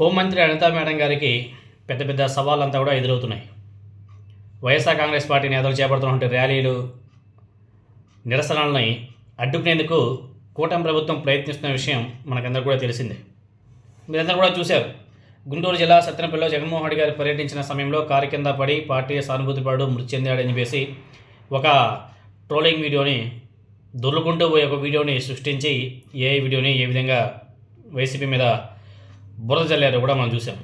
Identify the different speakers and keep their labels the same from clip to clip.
Speaker 1: హోంమంత్రి అనితా మేడం గారికి పెద్ద పెద్ద సవాళ్ళంతా కూడా ఎదురవుతున్నాయి. వైఎస్ఆర్ కాంగ్రెస్ పార్టీ నేతలు చేపడుతున్నటువంటి ర్యాలీలు నిరసనలని అడ్డుకునేందుకు కూటమి ప్రభుత్వం ప్రయత్నిస్తున్న విషయం మనకందరూ కూడా తెలిసిందే. మీరందరూ కూడా చూశారు. గుంటూరు జిల్లా సత్యనపల్లిలో జగన్మోహన్ రెడ్డి గారు పర్యటించిన సమయంలో కారు కింద పడి పార్టీ సానుభూతి పడు మృతి చెందాడని చెప్పేసి ఒక ట్రోలింగ్ వీడియోని దొర్లుకుంటూ పోయే ఒక వీడియోని సృష్టించి ఏ వీడియోని ఏ విధంగా వైసీపీ మీద బురద జల్లారు కూడా మనం చూసాం.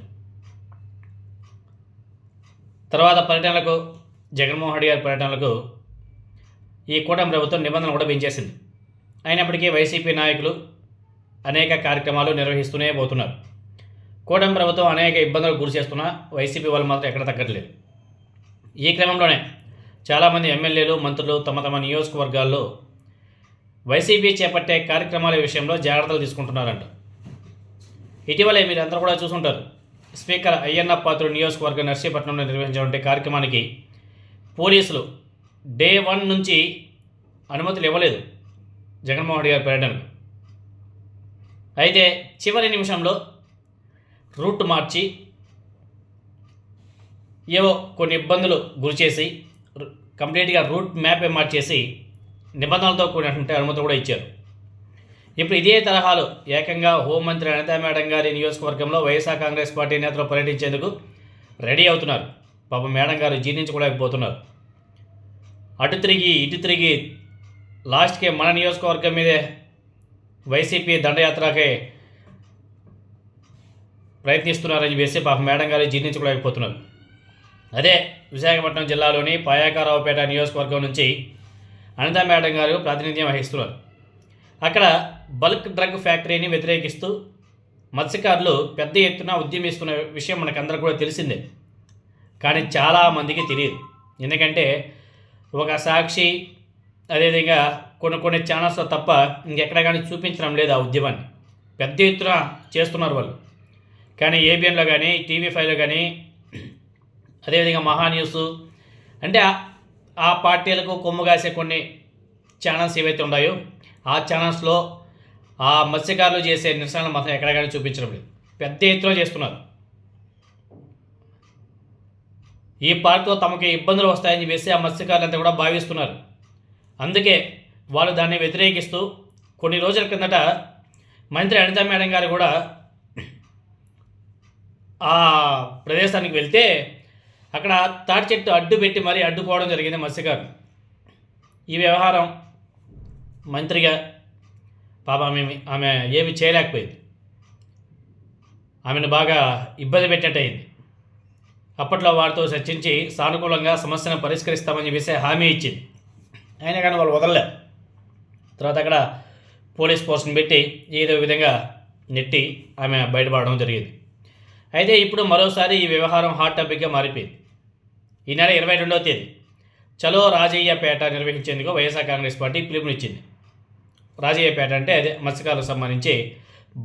Speaker 1: తర్వాత పర్యటనలకు జగన్మోహన్ రెడ్డి గారి పర్యటనలకు ఈ కూటమి ప్రభుత్వం నిబంధనలు కూడా పెంచేసింది. అయినప్పటికీ వైసీపీ నాయకులు అనేక కార్యక్రమాలు నిర్వహిస్తూనే పోతున్నారు. కూటమి ప్రభుత్వం అనేక ఇబ్బందులకు గురి చేస్తున్నా వైసీపీ వాళ్ళు మాత్రం ఎక్కడ తగ్గట్లేదు. ఈ క్రమంలోనే చాలామంది ఎమ్మెల్యేలు మంత్రులు తమ తమ నియోజకవర్గాల్లో వైసీపీ చేపట్టే కార్యక్రమాల విషయంలో జాగ్రత్తలు తీసుకుంటున్నారంట. ఇటీవలే మీరు అందరూ కూడా చూసుంటారు. స్పీకర్ అయ్యన్న పాత్రుడు నియోజకవర్గ నర్సీపట్నంలో నిర్వహించినటువంటి కార్యక్రమానికి పోలీసులు డే వన్ నుంచి అనుమతులు ఇవ్వలేదు జగన్మోహన్ రెడ్డి గారి పర్యటనకు. అయితే చివరి నిమిషంలో రూట్ మార్చి ఏవో కొన్ని ఇబ్బందులు గురిచేసి కంప్లీట్గా రూట్ మ్యాపే మార్చేసి నిబంధనలతో కూడినటువంటి అనుమతి కూడా ఇచ్చారు. ఇప్పుడు ఇదే తరహాలో ఏకంగా హోంమంత్రి అనితా మేడం గారి నియోజకవర్గంలో వైఎస్ఆర్ కాంగ్రెస్ పార్టీ నేతలు పర్యటించేందుకు రెడీ అవుతున్నారు. పాపం మేడం గారు జీర్ణించుకోలేకపోతున్నారు. అటు తిరిగి ఇటు తిరిగి లాస్ట్కి మన నియోజకవర్గం మీదే వైసీపీ దండయాత్రకే ప్రయత్నిస్తున్నారని చెప్పేసి పాపం మేడం గారు జీర్ణించుకోలేకపోతున్నారు. అదే విశాఖపట్నం జిల్లాలోని పాయాకారావుపేట నియోజకవర్గం నుంచి అనితా మేడం గారు ప్రాతినిధ్యం వహిస్తున్నారు. అక్కడ బల్క్ డ్రగ్ ఫ్యాక్టరీని వ్యతిరేకిస్తూ మత్స్యకారులు పెద్ద ఎత్తున ఉద్యమిస్తున్న విషయం మనకందరూ కూడా తెలిసిందే. కానీ చాలామందికి తెలియదు. ఎందుకంటే ఒక సాక్షి అదేవిధంగా కొన్ని కొన్ని ఛానల్స్లో తప్ప ఇంకెక్కడ కానీ చూపించడం లేదు ఆ ఉద్యమాన్ని. పెద్ద ఎత్తున చేస్తున్నారు వాళ్ళు. కానీ ఏబిఎన్లో కానీ టీవీ ఫైవ్లో కానీ అదేవిధంగా మహా న్యూస్ అంటే ఆ- ఆ పార్టీలకు కొమ్ము కాసే కొన్ని ఛానల్స్ ఏవైతే ఉన్నాయో ఆ ఛానల్స్లో ఆ మత్స్యకారులు చేసే నిరసనలు మాత్రం ఎక్కడ కానీ చూపించడం లేదు. పెద్ద ఎత్తున చేస్తున్నారు. ఈ పార్టీతో తమకి ఇబ్బందులు వస్తాయని చెప్పేసి ఆ మత్స్యకారులంతా కూడా భావిస్తున్నారు. అందుకే వాళ్ళు దాన్ని వ్యతిరేకిస్తూ కొన్ని రోజుల కిందట మంత్రి అనితా మేడం గారు కూడా ఆ ప్రదేశానికి వెళ్తే అక్కడ తాటి చెట్టు అడ్డు పెట్టి మరీ అడ్డుకోవడం జరిగింది మత్స్యకారులు. ఈ వ్యవహారం మంత్రిగా పాప ఆమె ఆమె ఏమి చేయలేకపోయింది. ఆమెను బాగా ఇబ్బంది పెట్టినట్టు అయింది. అప్పట్లో వారితో చర్చించి సానుకూలంగా సమస్యను పరిష్కరిస్తామని చెప్పేసి హామీ ఇచ్చింది. అయినా కానీ వాళ్ళు వదలలేదు తర్వాత అక్కడ పోలీస్ ఫోర్స్ని పెట్టి ఏదో విధంగా నెట్టి ఆమె బయటపడడం జరిగింది. అయితే ఇప్పుడు మరోసారి ఈ వ్యవహారం హాట్ టాపిక్గా మారిపోయింది. ఈ నెల ఇరవై రెండవ తేదీ చలో రాజయ్యపేట నిర్వహించేందుకు వైఎస్ఆర్ కాంగ్రెస్ పార్టీ పిలుపునిచ్చింది. రాజయ్యపేట అంటే అదే మత్స్యకారులకు సంబంధించి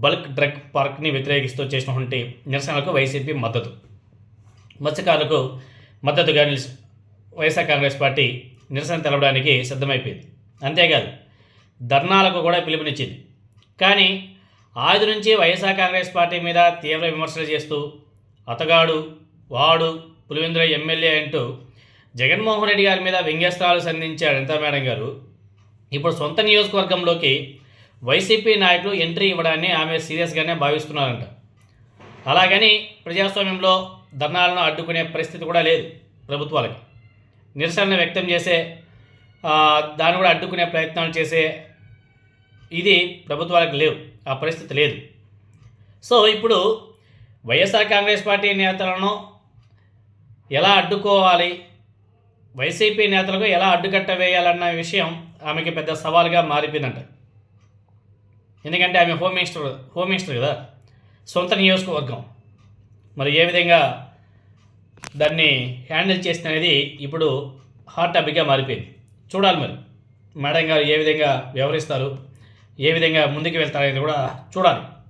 Speaker 1: బల్క్ డ్రగ్ పార్క్ని వ్యతిరేకిస్తూ చేసినటువంటి నిరసనలకు వైసీపీ మద్దతు. మత్స్యకారులకు మద్దతుగా నిలిచి వైఎస్ఆర్ కాంగ్రెస్ పార్టీ నిరసన తెలపడానికి సిద్ధమైపోయింది. అంతేకాదు ధర్నాలకు కూడా పిలుపునిచ్చింది. కానీ ఆది నుంచి వైఎస్ఆర్ కాంగ్రెస్ పార్టీ మీద తీవ్ర విమర్శలు చేస్తూ అతగాడు వాడు పులివెందుల ఎమ్మెల్యే అంటూ జగన్మోహన్ రెడ్డి గారి మీద వ్యంగ్యస్త్రాలు సంధించాడు ఎంత మేడం గారు. ఇప్పుడు సొంత నియోజకవర్గంలోకి వైసీపీ నాయకులు ఎంట్రీ ఇవ్వడాన్ని ఆమె సీరియస్గానే భావిస్తున్నారంట. అలాగని ప్రజాస్వామ్యంలో ధర్నాలను అడ్డుకునే పరిస్థితి కూడా లేదు ప్రభుత్వాలకి. నిరసనను వ్యక్తం చేసే దాన్ని కూడా అడ్డుకునే ప్రయత్నాలు చేసే ఇది ప్రభుత్వాలకు లేవు. ఆ పరిస్థితి లేదు. సో ఇప్పుడు వైఎస్ఆర్ కాంగ్రెస్ పార్టీ నేతలను ఎలా అడ్డుకోవాలి వైసీపీ నేతలకు ఎలా అడ్డుకట్ట వేయాలన్న విషయం ఆమెకి పెద్ద సవాల్గా మారిపోయిందంట. ఎందుకంటే ఆమె హోమ్ మినిస్టర్ హోమ్ మినిస్టర్ కదా. సొంత నియోజకవర్గం. మరి ఏ విధంగా దాన్ని హ్యాండిల్ చేసిన అనేది ఇప్పుడు హాట్ టాపిక్గా మారిపోయింది. చూడాలి మరి. మేడం గారు ఏ విధంగా వ్యవహరిస్తారు ఏ విధంగా ముందుకు వెళ్తారనేది కూడా చూడాలి.